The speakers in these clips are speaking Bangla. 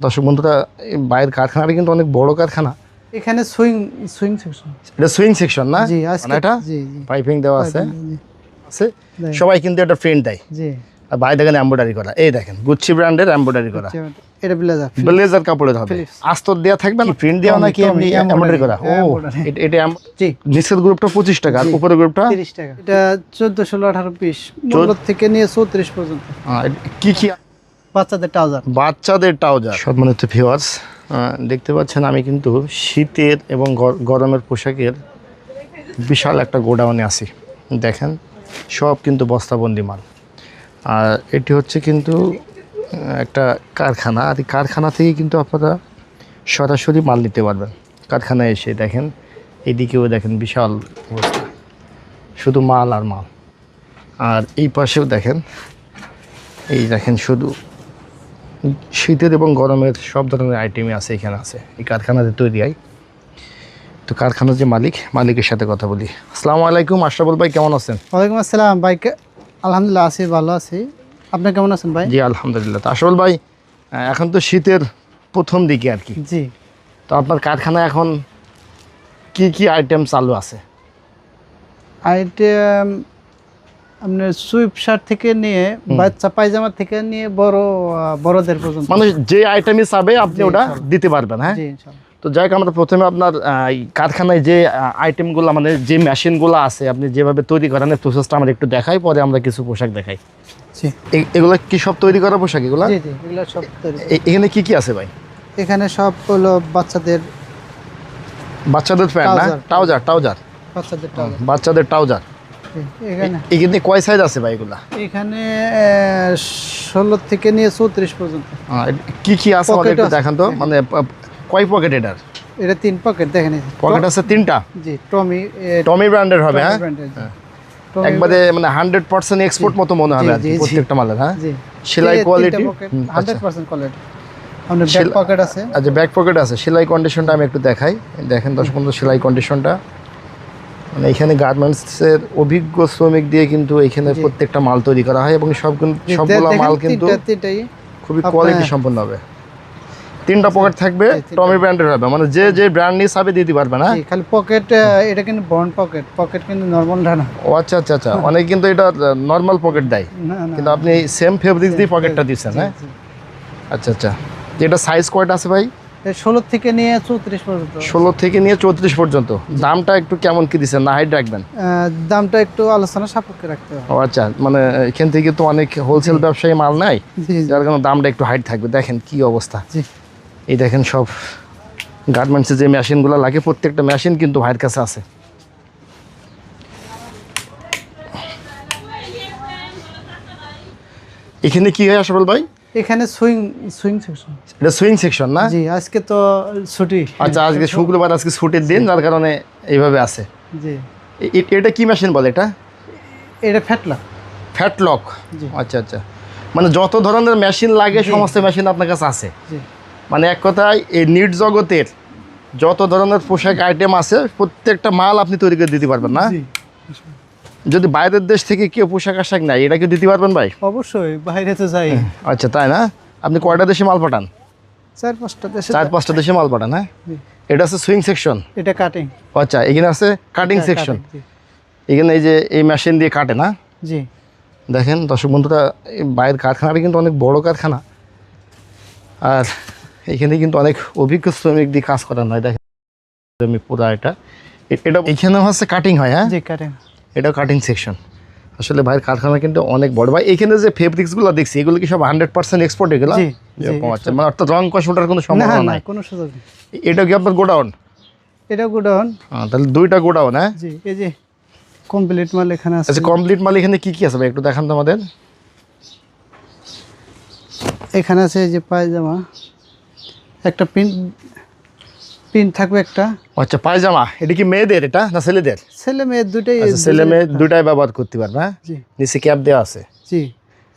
দর্শক বন্ধুরা বাইরের কারখানাটা কিন্তু অনেক বড় কারখানা। এখানে সুইং সুইং সেকশন এটা সুইং সেকশন না? জি মানে এটা? জি জি। পাইপিং দেওয়া আছে। আছে। সবাই কিন্তু এটা প্রিন্ট দেয়। জি। আর বাইরে দেখেন এম্ব্রয়ডারি করা। এই দেখেন গুচ্ছি ব্র্যান্ডের এম্ব্রয়ডারি করা। এটা ব্লেজার ব্লেজার কাপড়ের হবে। আস্তর দেওয়া থাকবে না? প্রিন্ট দেওয়া নাকি এমনি এম্ব্রয়ডারি করা। ও। এটা- এটা জি। নিচের গ্রুপটা পঁচিশ টাকা। আর উপরের গ্রুপটা তিরিশ টাকা। এটা চোদ্দ ষোলো আঠারো পিস মূল্য থেকে নিয়ে চৌত্রিশ পর্যন্ত। হ্যাঁ কি কি বাচ্চাদের ট্রাউজার। বাচ্চাদের ট্রাউজার। সম্মানিত ভিউয়ার্স দেখতে পাচ্ছেন আমি কিন্তু শীতের এবং গর- গরমের পোশাকের বিশাল একটা গোডাউনে আছি। দেখেন সব কিন্তু বস্তাবন্দি মাল। আর এটি হচ্ছে কিন্তু একটা কারখানা। আর এই কারখানা থেকে কিন্তু আপনারা সরাসরি মাল নিতে পারবেন। কারখানায় এসে দেখেন এদিকেও দেখেন বিশাল অবস্থা। শুধু মাল আর মাল। আর এই পাশেও দেখেন এই দেখেন শুধু শীতের এবং গরমের সব ধরনের আইটেমই আছে এখানে আছে। এই কারখানাতে তৈরি হয়। তো কারখানার যে মালিক মালিকের সাথে কথা বলি। আসসালামু আলাইকুম আশরাফুল ভাই কেমন আছেন? ওয়ালাইকুম আসসালাম। ভাই আলহামদুলিল্লাহ আছি ভালো আছি। আপনি কেমন আছেন ভাই? জি আলহামদুলিল্লাহ। তো আশরাফুল ভাই এখন তো শীতের প্রথম দিকে আর কি। জি। তো আপনার কারখানায় এখন কি কি আইটেম চালু আছে? আইটেম আপনার সুইপ শার্ট থেকে নিয়ে বাচ্চা পায়জামা থেকে নিয়ে বড় বড়দের পর্যন্ত। মানে যে আইটেমই চাবে আপনি ওটা দিতে পারবেন হ্যাঁ? তো যাই হোক আমরা প্রথমে আপনার কারখানায় যে আইটেমগুলো মানে যে মেশিনগুলো আছে আপনি যেভাবে তৈরি করেন প্রসেসটা আমরা একটু দেখাই পরে আমরা কিছু পোশাক দেখাই। এগুলো কি সব তৈরি করা পোশাক এগুলো? এখানে কি কি আছে ভাই? এখানে সব হলো বাচ্চাদের বাচ্চাদের প্যান্ট না Trouser। Trouser trouser. বাচ্চাদের ট্রাউজার। এখানে। কয় সাইজ আছে ভাই এগুলা? এখানে ষোলো থেকে নিয়ে চৌত্রিশ পর্যন্ত। কি কি আছে আমাদের একটু দেখান তো। মানে কয় পকেট এটার? এটা তিন পকেট দেখেন পকেট আছে তিনটা? জি টমি টমি ব্র্যান্ডের হবে হ্যাঁ। হ্যাঁ। একবারে মানে হান্ড্রেড পার্সেন্ট এক্সপোর্ট মতো মনে হবে। প্রত্যেকটা মালের হ্যাঁ? সেলাই quality hundred percent quality back pocket আছে? আচ্ছা ব্যাক পকেট আছে। সেলাই কন্ডিশনটা আমি একটু দেখাই। দেখেন দশ পনেরো সেলাই কন্ডিশনটা মানে এখানে গার্মেন্টসের অভিজ্ঞ শ্রমিক দিয়ে কিন্তু এখানে প্রত্যেকটা মাল তৈরি করা হয় এবং সব সবগুলো মাল কিন্তু খুবই কোয়ালিটি সম্পন্ন হবে। তিনটা পকেট থাকবে টমি ব্র্যান্ডের হবে। মানে যে যে ব্র্যান্ড নিয়ে চাবে দিতে পারবে না। খালি পকেট এটা কিন্তু বন্ড পকেট পকেট কিন্তু নর্মাল না। ও আচ্ছা আচ্ছা আচ্ছা। অনেক কিন্তু এটা নর্মাল পকেট দেয়। কিন্তু আপনি সেম ফেব্রিক্স দিয়ে পকেটটা দিচ্ছেন হ্যাঁ? আচ্ছা আচ্ছা। এটা সাইজ কয়টা আছে ভাই? ষোলো থেকে নিয়ে চৌত্রিশ পর্যন্ত। ষোলো থেকে নিয়ে চৌত্রিশ পর্যন্ত। দামটা একটু কেমন কি দিচ্ছেন না হাইট রাখবেন? দামটা একটু আলোচনা সাপেক্ষে রাখতে হবে। ও আচ্ছা মানে এখান থেকে তো অনেক হোলসেল ব্যবসায়ী মাল জি, যার কারণে দামটা একটু হাইট থাকবে। দেখেন কি অবস্থা। জি। এই দেখেন সব গার্মেন্টসের যে মেশিনগুলো লাগে প্রত্যেকটা মেশিন কিন্তু ভাইয়ের কাছে আছে। এখানে কি হয় আসল ভাই? এখানে সুইং সুইং সেকশন এটা সুইং সেকশন না? জি আজকে তো ছুটি। আচ্ছা আজকে শুক্রবার আজকে ছুটির দিন যার কারণে এইভাবে আছে। জি। এটা কি মেশিন বলে এটা? এটা ফ্যাটলা ফ্যাট লক জি। আচ্ছা আচ্ছা। মানে যত ধরনের মেশিন লাগে সমস্ত মেশিন আপনার কাছে আছে। মানে এক কথায় এই নিট জগতের যত ধরনের পোশাক আইটেম আছে প্রত্যেকটা মাল আপনি তৈরি করে দিতে পারবেন না? যদি বাইরের দেশ থেকে কেউ পোশাক আশাক নাই এটা কি দিতে পারবেন ভাই? অবশ্যই বাইরে তো যাই। আচ্ছা তাই না? আপনি কয়টা দেশে মাল পাঠান? চার পাঁচটা দেশে চার পাঁচটা দেশে মাল পাঠান হ্যাঁ? এটা আছে সুইং সেকশন এটা কাটিং আচ্ছা এখানে আছে কাটিং সেকশন এখানে এই যে এই মেশিন দিয়ে কাটে না? জি। দেখেন দর্শক বন্ধুরা বাইরের কারখানাটা কিন্তু অনেক বড় কারখানা। আর এখানে কিন্তু অনেক অভিজ্ঞ শ্রমিক দিয়ে কাজ করানো হয় দেখেন। পুরো এটা। এটা এখানেও হচ্ছে কাটিং হয় হ্যাঁ? জি কাটিং এটাও কাটিং সেকশন আসলে বাইরের কারখানা কিন্তু অনেক বড়। ভাই এখানে যে ফেব্রিক্সগুলো দেখছি এগুলো কি সব হান্ড্রেড পার্সেন্ট এক্সপোর্ট এগুলো আচ্ছা মানে অর্থাৎ রং কষ ওঠার কোনো সম্ভাবনা নাই। কোনো সুযোগ নেই। এটা কি আপনার গোডাউন? এটা গুডন তাহলে দুইটা গোডাউন হ্যাঁ? জি এই যে কমপ্লিট মাল এখানে আছে। আচ্ছা কমপ্লিট মাল এখানে কি কি আছে ভাই? একটু দেখান তো আমাদের। এখানে আছে এই যে পায়জামা একটা পিন পিন থাকবে একটা। আচ্ছা পায়জামা এটা কি মেয়েদের এটা না ছেলেদের? ছেলে মেয়ে দুটাই আচ্ছা ছেলে মেয়ে দুটাই ব্যবহার করতে পারবে হ্যাঁ? জি। নিচে ক্যাপ দেওয়া আছে। জি।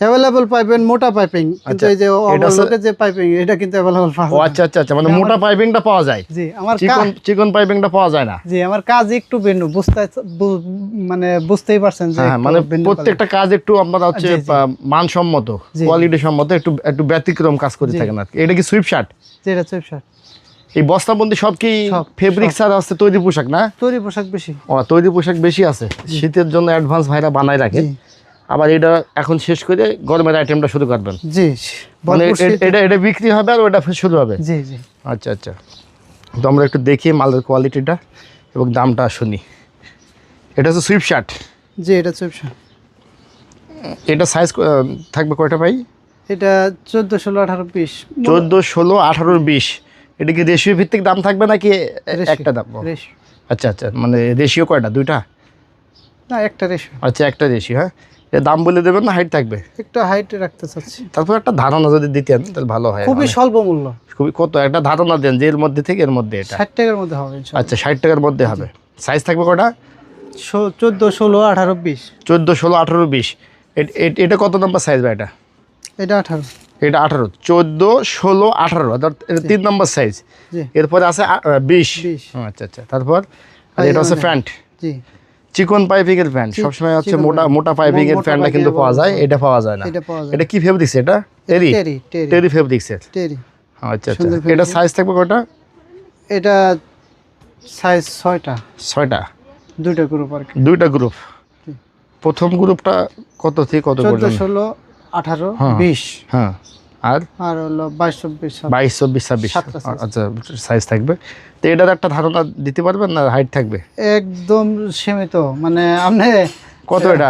অ্যাভেলেবল পাইপেন মোটা পাইপিং কিন্তু আচ্ছা, এই যে এটা আছে- যে পাইপিং এটা কিন্তু অ্যাভেলেবল পাওয়া যায় আচ্ছা আচ্ছা আচ্ছা মানে মোটা পাইপিংটা পাওয়া যায়। জি আমার চিকন চিকন পাইপিংটা পাওয়া যায় না। জি আমার কাজ একটু ভিন্ন বুঝতে মানে বুঝতেই পারছেন যে হ্যাঁ মানে প্রত্যেকটা কাজ একটু আপনার হচ্ছে জি, জি। মানসম্মত কোয়ালিটি সম্মত একটু একটু ব্যতিক্রম কাজ করে জি। থাকেন আর এটা কি সুইপ শার্ট কালার। যেটা চুপ শার্ট এই বস্তাবন্দি সব কি ফেব্রিক ছাড়া আছে? তৈরি পোশাক না? তৈরি পোশাক বেশি। ও তৈরি পোশাক বেশি আছে। শীতের জন্য অ্যাডভান্স ভাইরা বানায় রাখে। আবার এটা এখন শেষ করে গরমের আইটেমটা শুরু করবেন। জি মানে এটা এটা বিক্রি হবে আর ওটা শুরু হবে? জি জি। আচ্ছা আচ্ছা। তো আমরা একটু দেখি মালের কোয়ালিটিটা এবং দামটা শুনি। এটা হচ্ছে সুইপ শার্ট জি এটা চুপ শার্ট এটা সাইজ থাকবে কয়টা ভাই? এটা চোদ্দ ষোলো আঠারো বিশ। চোদ্দ ষোলো আঠারো বিশ। এটা কি রেশিও ভিত্তিক দাম থাকবে নাকি একটা দাম? আচ্ছা আচ্ছা মানে রেশিও কয়টা? দুইটা? না একটা রেশিও। আচ্ছা একটা রেশিও হ্যাঁ। এর দাম বলে দেবেন না হাইট থাকবে? একটু হাইটে রাখতে চাচ্ছি। তারপর একটা ধারণা যদি দিতেন তাহলে ভালো হয় খুবই মানে। স্বল্প মূল্য। খুবই কত? একটা ধারণা দেন যে এর মধ্যে থেকে এর মধ্যে এটা। ষাট টাকার মধ্যে হবে আচ্ছা ষাট টাকার মধ্যে হবে। সাইজ থাকবে কটা? চোদ্দ ষোলো আঠারো বিশ। চোদ্দ ষোলো আঠারো বিশ। এটা কত নাম্বার সাইজ বা এটা? এটা আঠারো। এটা আঠারো চোদ্দ ষোলো আঠারো অর্থাৎ এটা তিন নম্বর সাইজ এরপরে আছে বিশ। আচ্ছা আচ্ছা তারপর আর এটা হচ্ছে মানে- প্যান্ট। জি। চিকন পাইপিং এর প্যান্ট। সবসময় হচ্ছে মোটা মোটা পাইপিং এর প্যান্টটা কিন্তু পাওয়া যায় এটা পাওয়া যায় না। এটা কি ফেব্রিক্স এটা? টেরি টেরি। ফেব্রিক্স এর টেরি। আচ্ছা আচ্ছা। এটা সাইজ থাকবে কয়টা? এটা সাইজ ছয়টা। ছয়টা। দুইটা গ্রুপ আর কি। দুইটা গ্রুপ প্রথম গ্রুপটা কত থেকে কত পর্যন্ত? ষোলো আঠারো হ্যাঁ। বিশ। হ্যাঁ। আর? আর হলো বাইশ চব্বিশ বাইশ চব্বিশ ছাব্বিশ। আচ্ছা সাইজ থাকবে। তো এটার একটা ধারণা দিতে পারবেন না হাইট থাকবে? একদম সীমিত মানে আপনি কত এটা?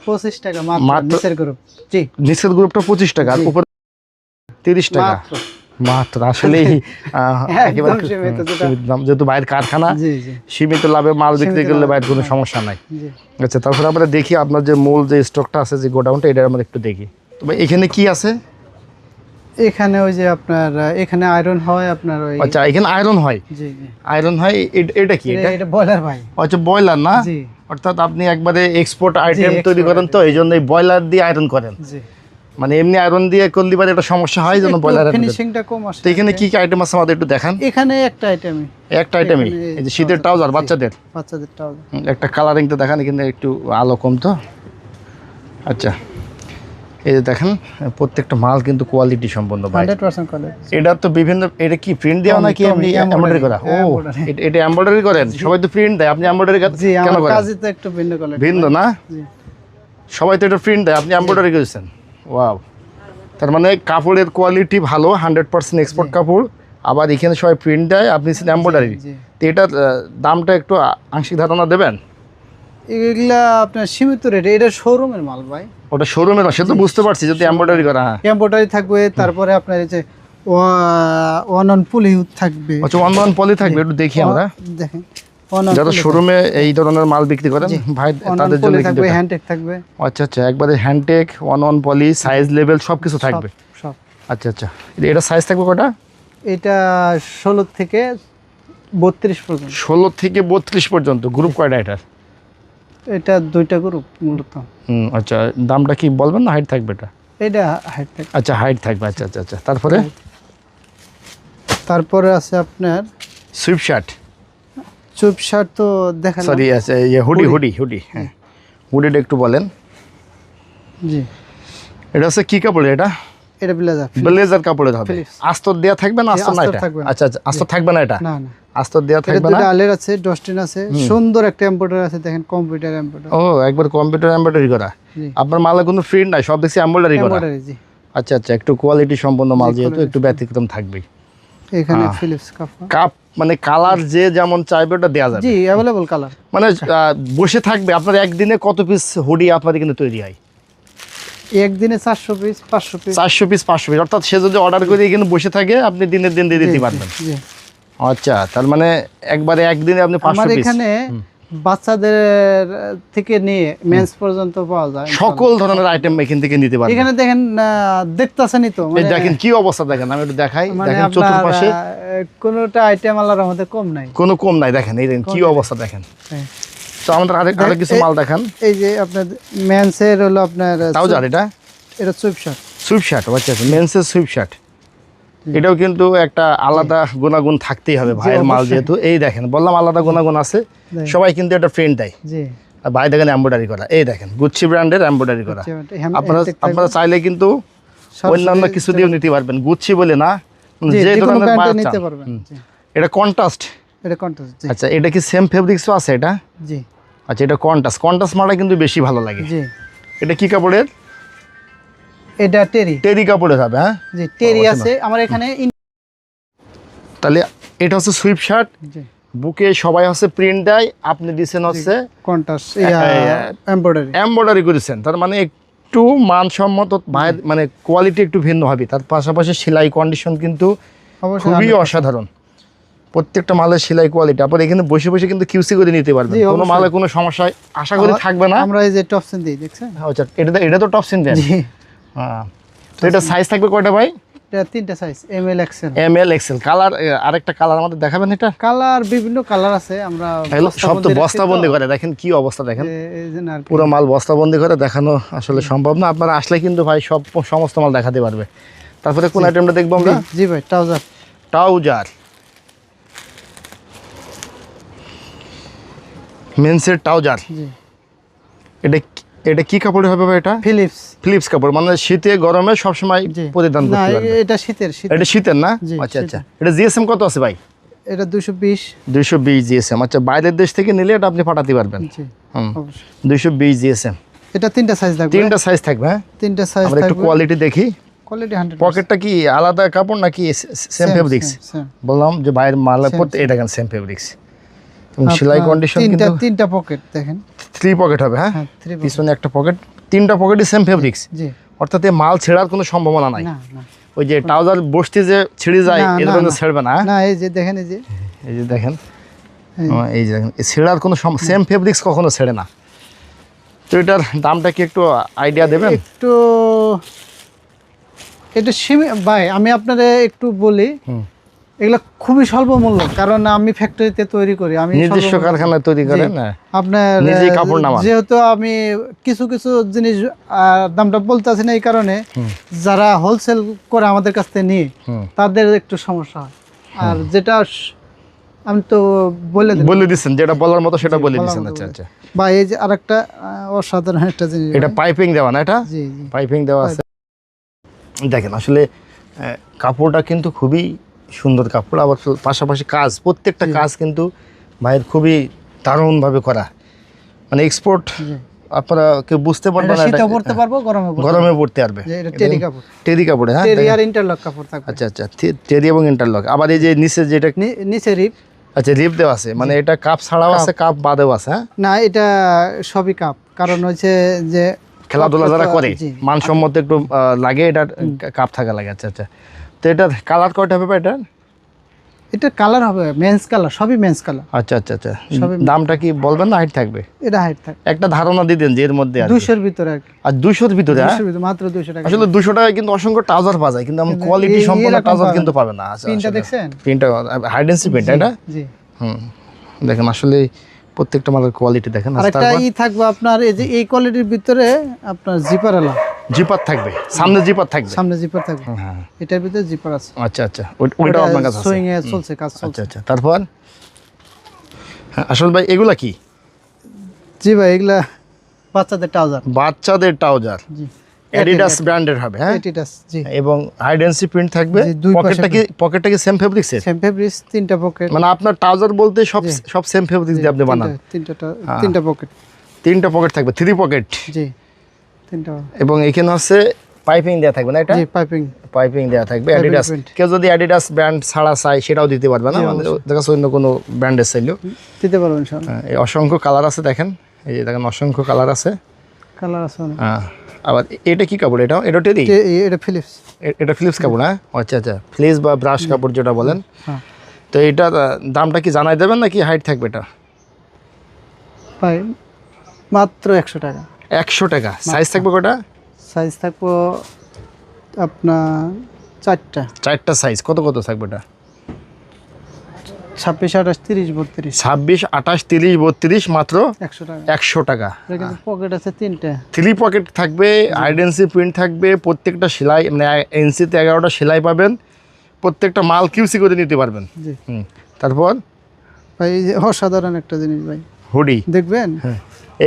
পঁচিশ টাকা মাত্র নিচের গ্রুপ জি। নিচের গ্রুপটা পঁচিশ টাকা আর। উপরে তিরিশ টাকা। মাত্র মাত্র আসলে একদম সীমিত যেটা- দাম যেহেতু বাইরের কারখানা জি জি। সীমিত লাভে মাল বিক্রি করলে বাইরের কোনো হ্যাঁ। সমস্যা নাই। আচ্ছা তারপরে আমরা দেখি আপনার যে মূল যে স্টকটা আছে যে গোডাউনটা এটা আমরা একটু দেখি। তবে এখানে কি আছে? এখানে ওই যে আপনার এখানে আয়রন হয় আপনার ওই আচ্ছা এখানে আয়রন হয়। জি জি। আয়রন হয় এটা কি? এটা এটা- এটা বয়লার ভাই। আচ্ছা ব্রয়লার না? জি। অর্থাৎ আপনি একবারে এক্সপোর্ট আইটেম তৈরি করেন তো এই জন্য ব্রয়লার দিয়ে আয়রন করেন। জি। মানে এমনি আয়রন দিয়ে করলে পারে একটা সমস্যা হয় যেন ব্রয়লার ফিনিশিংটা কম আসে তো এখানে কি। কি আইটেম আছে আমাদের একটু দেখান? এখানে একটা আইটেমই একটা আইটেমই এই যে শীতের ট্রাউজার বাচ্চাদের? বাচ্চাদের ট্রাউজার একটা কালারিং তো দেখান কিন্তু একটু আলো কম তো। আচ্ছা এই যে দেখেন প্রত্যেকটা মাল কিন্তু কোয়ালিটি সম্পন্ন ভাই। এটা তো বিভিন্ন এটা কি প্রিন্ট দেওয়া নাকি আপনি এমব্রয়ডারি করা? ও এটা- এমব্রয়ডারি করেন? সবাই তো প্রিন্ট দেয় আপনি এমব্রয়ডারি কেন করেন? কাজই তো একটু ভিন্ন কালার ভিন্ন না? সবাই তো এটা প্রিন্ট দেয় আপনি এমব্রয়ডারি করেছেন? ওয়াও তার মানে কাপড়ের কোয়ালিটি ভালো হান্ড্রেড পার্সেন্ট এক্সপোর্ট কাপড়। আবার এখানে সবাই প্রিন্ট দেয় আপনি এমব্রয়ডারি তো এটার দামটা একটু আংশিক ধারণা দেবেন? এগুলা আপনার সীমিত রেট এটা শোরুমের মাল ভাই। ওটা শোরুমে না সে তো বুঝতে পারছি যদি এমব্রয়ডারি করা হ্যাঁ। এম্ব্রয়ডারি থাকবে তারপরে আপনার এই যে ওয়ান অন পুলি থাকবে। আচ্ছা ওয়ান ওয়ান পলি থাকবে একটু দেখি আমরা। দেখেন। অন যারা শোরুমে এই ধরনের মাল বিক্রি করেন ভাই তাদের জন্য থাকবে হ্যান্ডটেক থাকবে। আচ্ছা আচ্ছা একবারে hand tag one one poly size level সব কিছু থাকবে? সব- আচ্ছা আচ্ছা এটা- সাইজ থাকবে কটা? এটা ষোলো থেকে বত্রিশ পর্যন্ত। ষোলো থেকে বত্রিশ পর্যন্ত গ্রুপ কয়টা এটার? এটা দুইটা গ্রুপ মূলত। হুম আচ্ছা দামটা কি বলবেন না হাইট থাকবে এটা? এটা হাইটেক আচ্ছা হাইট থাকবে আচ্ছা আচ্ছা আচ্ছা তারপরে? তারপরে আছে আপনার সুইপ শার্ট চুপ শার্ট তো দেখেন সরি আচ্ছা ইয়ে হুডি হুডি। হুডি হ্যাঁ। হুডিটা একটু বলেন। জি। এটা হচ্ছে কি কাপড় এটা? এটা ব্লেজার ব্লেজার কাপড়ের হবে। আস্তর দেওয়া থাকবে না আস্তর না এটা? আচ্ছা আচ্ছা আস্তর থাকবে না এটা? না না। আস্তর দেওয়া থাকবে না? আলের আছে ডস্টিন আছে। সুন্দর একটা এম্ব্রয়ডারি আছে দেখেন কম্পিউটার এম্ব্রয়ডারি ও একবার কম্পিউটার এমব্রয়ডারি করা। আপনার মালে কোনো প্রিন্ট নাই সব দেখছি এমব্রয়ডারি করা। আচ্ছা আচ্ছা একটু কোয়ালিটি সম্পন্ন মাল যেহেতু একটু ব্যতিক্রম থাকবে এখানে ফিলিপস কাপ মানে কালার যে যেমন চাইবে ওটা দেওয়া যাবে। জি অ্যাভেলেবল কালার মানে বসে থাকবে আপনার একদিনে কত পিস হুডি আপনাদের কিন্তু তৈরি হয়? একদিনে চারশো পিস পাঁচশো পিস চারশো পিস পাঁচশো পিস অর্থাৎ সে যদি অর্ডার করে এখানে বসে থাকে আপনি দিনের দিন দিয়ে দিতে পারবেন। জি। আচ্ছা তার মানে একবারে একদিনে আপনি পাঁচশো পিস এখানে বাচ্চাদের থেকে নিয়ে মেন্স পর্যন্ত পাওয়া যায়। সকল ধরনের আইটেম এখান থেকে নিতে পারবেন। এখানে দেখেন দেখতেছেনই তো মানে দেখেন কি অবস্থা দেখেন আমি একটু দেখাই। মানে দেখেন চতুর্পাশে। কোনোটা আইটেম আল্লাহর মধ্যে কম নাই। কোনো কম নাই দেখেন এই দেখেন কি অবস্থা দেখেন। হ্যাঁ। তো আমাদের আরেক আরেক কিছু মাল দেখান। এই যে আপনার মেন্সের হলো আপনার তাও যার এটা? এটা সুইপ শার্ট সুইপ শার্ট আচ্ছা আচ্ছা মেন্সের সুইপ শার্ট এটাও কিন্তু একটা আলাদা গুণাগুণ থাকতেই হবে ভাইয়ের মাল যেহেতু। এই দেখেন বললাম আলাদা গুণাগুণ আছে। সবাই কিন্তু একটা প্রিন্ট দেয়। আর ভাই দেখেন এম্ব্রয়ডারি করা। এই দেখেন গুচ্ছি ব্র্যান্ডের এম্ব্রয়ডারি করা। আপনারা আপনারা চাইলে কিন্তু অন্যান্য কিছু দিয়েও নিতে পারবেন। গুচ্ছি বলে না। যে যে ধরনের নিতে পারবেন। এটা কন্ট্রাস্ট এটা কন্ট্রাস্ট আচ্ছা এটা কি সেম ফেব্রিক্সও আছে এটা? জি। আচ্ছা এটা কন্ট্রাস্ট কন্ট্রাস্ট মালটা কিন্তু বেশি ভালো লাগে। জি। এটা কি কাপড়ের? এটা টেরি। টেরি কাপড়ের হবে হ্যাঁ? জি টেরি আছে। আমার এখানে তাহলে এটা হচ্ছে সুইপ শার্ট বুকে সবাই হচ্ছে প্রিন্ট দেয় আপনি দিচ্ছেন হচ্ছে কন্ট্রাস্ট এমব্রয়ডারি এমব্রয়ডারি করেছেন। তার মানে একটু মানসম্মত মানে কোয়ালিটি একটু ভিন্ন হবে। তার পাশাপাশি সেলাই কন্ডিশন কিন্তু খুবই অসাধারণ। প্রত্যেকটা মালের সেলাই কোয়ালিটি আপনার এখানে বসে বসে কিন্তু কিউসি করে নিতে পারবেন। কোনো। মালে কোনো সমস্যা আশা করি থাকবে না। আমরা এই যে টপসেন দিই দেখছেন? হ্যাঁ, আচ্ছা এটা তো- এটা তো টপ সিন দেন। তো এটা সাইজ থাকবে কয়টা ভাই? এটা তিনটা size M L XL M L XL colour আরেকটা কালার আমাদের দেখাবেন এটা? কালার বিভিন্ন কালার আছে আমরা সব তো বস্তাবন্দি করে দেখেন কি অবস্থা দেখেন। পুরো মাল বস্তাবন্দি করে দেখানো আসলে সম্ভব না। আপনারা আসলে কিন্তু ভাই সব সমস্ত মাল দেখাতে পারবে। তারপরে কোন আইটেমটা দেখব আমরা? জি, ভাই ট্রাউজার ট্রাউজার মেন্সের ট্রাউজার জি। এটা এটা কি কাপড়ে হবে ভাই এটা? ফিলিপস ফিলিপস কাপড় মানে শীতে গরমে সবসময় পরিধান করতে পারবে। এটা শীতের শীত এটা শীতের না? আচ্ছা আচ্ছা। এটা জিএসএম কত আছে ভাই? এটা দুশো বিশ। দুইশো বিশ জিএসএম আচ্ছা বাইরের দেশ থেকে নিলে এটা আপনি পাঠাতে পারবেন। জি হুম। অবশ্যই। দুইশো বিশ জিএসএম এটা তিনটা সাইজ থাকবে তিনটা সাইজ থাকবে হ্যাঁ? তিনটা সাইজ আমরা একটু কোয়ালিটি দেখি। কোয়ালিটি হান্ড্রেড পকেটটা কি আলাদা কাপড় নাকি সেম ফেব্রিক্স বললাম যে বাইরের মাল পড়তে এটা কেন সেম ফেব্রিক্স এবং সেলাই কন্ডিশন তিনটা কিন্তু তিনটা পকেট দেখেন। থ্রি পকেট হবে হ্যাঁ? হ্যাঁ পিছনে একটা পকেট তিনটা পকেটই সেম ফেব্রিক্স অর্থাৎ এই মাল ছেঁড়ার কোনো সম্ভাবনা নাই। ওই যে ট্রাউজার বসতে যে ছিঁড়ে যায় না, এর না, জন্য না। ছেড়বে না হ্যাঁ? না এই যে দেখেন এই যে। এই যে দেখেন। এই। যে দেখেন ছেঁড়ার কোনো সেম ফেব্রিক্স কখনো ছেড়ে না। তো এটার দামটা কি একটু আইডিয়া দেবেন? একটু এটা সীমি ভাই আমি আপনাদের একটু বলি। হুম। এগুলো খুবই স্বল্প মূল্য কারণ আমি ফ্যাক্টরিতে তৈরি করি আমি নিজস্ব কারখানায় তৈরি করেন। আপনার কাপড় নামান। যেহেতু আমি কিছু কিছু জিনিস দামটা বলতেছি না এই কারণে যারা হোলসেল করে আমাদের কাছ থেকে নিয়ে তাদের একটু সমস্যা হয়। আর যেটা আমি তো বলে বলে দিচ্ছেন যেটা বলার মতো সেটা বলে দিচ্ছেন আচ্ছা আচ্ছা। বা এই যে আরেকটা অসাধারণ একটা জিনিস এটা পাইপিং দেওয়া না এটা? পাইপিং দেওয়া আছে। দেখেন আসলে কাপড়টা কিন্তু খুবই সুন্দর কাপড় আবার পাশাপাশি কাজ প্রত্যেকটা কাজ কিন্তু ভাইয়ের খুবই দারুণভাবে করা। মানে এক্সপোর্ট আপনারা কেউ বুঝতে পারবে এটা না শীতে পড়তে পারব গরমে পড়তে গরমে পড়তে পারবে। টেরি কাপড়। টেরি কাপড়ে হ্যাঁ টেরি আর ইন্টারলক কাপড় থাকবে। আচ্ছা আচ্ছা টেরি এবং ইন্টারলক আবার এই যে নিচে যেটা নিচে রিপ আচ্ছা রিপ দেওয়া আছে। মানে এটা কাপ ছাড়াও আছে কাপ বাদেও আছে হ্যাঁ? না এটা সবই কাপ কারণ হচ্ছে যে খেলাধুলা যারা করে মানসম্মত একটু লাগে এটা কাপ থাকা লাগে। আচ্ছা আচ্ছা। তো এটা কালার কয়টা হবে এটা এটা কালার হবে মেন্স কালার সবই মেন্স কালার আচ্ছা আচ্ছা আচ্ছা। সবই- দামটা কি বলবেন না হাইট থাকবে? এটা হাইট থাকে একটা ধারণা দিতেন যে এর মধ্যে আর ভিতরে আর ভিতরে হ্যাঁ? ভিতরে মাত্র টাকা। আসলে টাকায় কিন্তু অসংখ্য ট্রাউজার পাওয়া যায় কিন্তু আমি কোয়ালিটি সম্পন্ন ট্রাউজার কিন্তু পাবে না। আচ্ছা পিনটা দেখছেন? হাইডেন্সি প্রিন্ট এটা জি হুম। দেখেন আসলে প্রত্যেকটা মালের কোয়ালিটি দেখেন। আর একটা ই থাকবে আপনার এই যে এই কোয়ালিটির ভিতরে আপনার জিপার থাকবে সামনে জিপার থাকবে। সামনে জিপার থাকবে। হ্যাঁ এটার ভিতরে জিপার আছে। আচ্ছা আচ্ছা। আপনার কাছে সুইং এ চলছে কাজ চলছে। আচ্ছা। আচ্ছা তারপর? হ্যাঁ আসল ভাই এগুলা কি? জি ভাই এগুলা বাচ্চাদের ট্রাউজার। বাচ্চাদের ট্রাউজার। জি। অ্যাডিডাস ব্র্যান্ডের হবে হ্যাঁ? এটিটাস জি। এবং হাইডেন্সি প্রিন্ট থাকবে। পকেটটা কি পকেটটা কি সেম ফেব্রিক্সের সেম ফেব্রিক্স তিনটা পকেট মানে আপনার ট্রাউজার বলতে সব সব সেম ফেব্রিক্স দিয়ে আপনি বানান। তিনটা তিনটা পকেট তিনটা পকেট থাকবে থ্রি পকেট জি। তিনটা এবং এখানে হচ্ছে পাইপিং দেওয়া থাকবে না এটা? জি পাইপিং পাইপিং দেওয়া থাকবে অ্যাডিডাস কেউ যদি অ্যাডিডাস ব্র্যান্ড ছাড়া চায় সেটাও দিতে পারবে না। আমাদের দেখা অন্য কোনো ব্র্যান্ডের চাইলেও দিতে পারবেন হ্যাঁ, এই অসংখ্য কালার আছে দেখেন। এই যে দেখেন অসংখ্য কালার আছে। কালার আছে হ্যাঁ আবার এটা কি কাপড়? এটা এটা টেরি এটা ফিলিপস এটা ফিলিপস কাপড় হ্যাঁ আচ্ছা আচ্ছা। ফ্লিপস বা ব্রাশ কাপড় যেটা বলেন। হ্যাঁ। তো আহ, দামটা কি জানাই দেবেন নাকি হাইট থাকবে এটা? মাত্র একশো টাকা। একশো টাকা। সাইজ থাকবে কটা? সাইজ থাকব আপনার চারটা। চারটা সাইজ কত কত থাকবে ওটা? ছাব্বিশ আঠাশ তিরিশ বত্রিশ। ছাব্বিশ আঠাশ তিরিশ বত্রিশ মাত্র একশো টাকা। একশো টাকা। পকেট আছে তিনটে। থ্রি পকেট থাকবে আইডেন্সি প্রিন্ট থাকবে প্রত্যেকটা সেলাই মানে এনসিতে এগারোটা সেলাই পাবেন। প্রত্যেকটা মাল কিউসি করে নিতে পারবেন। হুম তারপর? ভাই যে অসাধারণ একটা জিনিস ভাই। হুডি দেখবেন?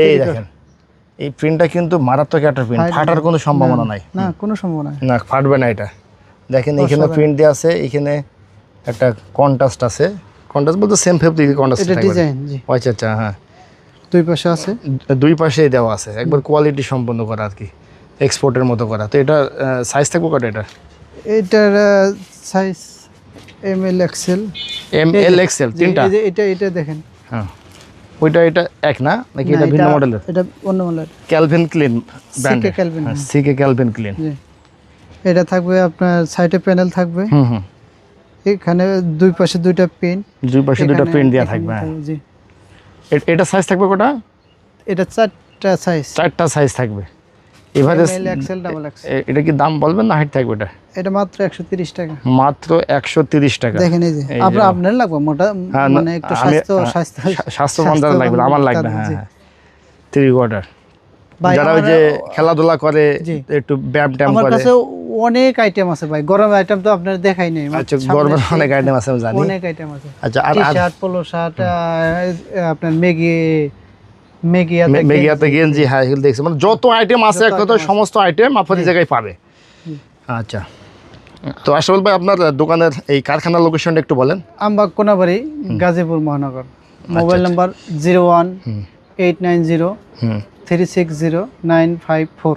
এই দেখেন। এই প্রিন্টটা কিন্তু মারাত্মক একটা প্রিন্ট ফাটার কোনো সম্ভাবনা নাই। না কোনো সম্ভাবনা নেই। না ফাটবে না এটা। দেখেন এখানে প্রিন্ট দেওয়া আছে এখানে একটা কন্ট্রাস্ট আছে। কন্ট্রাস্ট বলতে সেম ফেব্রিক কন্ট্রাস্ট এটা ডিজাইন জি। আচ্ছা আচ্ছা হ্যাঁ। দুই পাশে আছে? দুই পাশেই দেওয়া আছে। একবার কোয়ালিটি সম্পন্ন করা আর কি এক্সপোর্টের মতো করা। তো এটা সাইজ থাকবে কটা এটা? এটার size M L XL M L XL তিনটা? এটা এটা দেখেন। হ্যাঁ। ওইটা এটা এক না? নাকি এটা ভিন্ন মডেলের? এটা অন্য model. Calvin Klein brand CK Calvin CK Calvin Klein এটা থাকবে আপনার সাইডে প্যানেল থাকবে। হুম হুম। এখানে দুই পাশে দুইটা পিন। দুই পাশে দুটো প্রিন্ট দেওয়া থাকবে হ্যাঁ। জি। এটা সাইজ থাকবে কটা? এটা চারটা সাইজ চারটা সাইজ থাকবে। এল এক্সেল ডাবল এক্সেল এটা কি দাম বলবেন না হাইট থাকবে এটা? এটা মাত্র একশো তিরিশ টাকা। মাত্র একশো তিরিশ টাকা। দেখেন এই যে আপনার আপনার লাগবে মোটা হ্যাঁ, মানে একটু স্বাস্থ্য হ্যাঁ, স্বাস্থ্য স্বাস্থ্যবান যারা লাগবে আমার লাগবে হ্যাঁ হ্যাঁ থ্রি কোয়ার্টার ভাই যারা ওই যে খেলাধুলা করে একটু ব্যায়াম ট্যাম আমার কাছে অনেক আইটেম আছে ভাই গরম আইটেম তো আপনার দেখাই নেই আচ্ছা গরমের অনেক আইটেম আছে আমি জানি। অনেক আইটেম আছে। আচ্ছা আর শার্ট পোলো শার্ট আপনার মেগি মেগি আছে, গেঞ্জি হ্যাঁ এগুলো দেখছি। মানে যত আইটেম আছে এক কথা সমস্ত আইটেম আপনার জায়গায় পাবে। আচ্ছা। তো আশরাফুল ভাই আপনার দোকানের এই কারখানার লোকেশনটা একটু বলেন। আমবাগ কোনাবাড়ি গাজীপুর মহানগর। Mobile number zero one eight nine zero three six zero nine five four.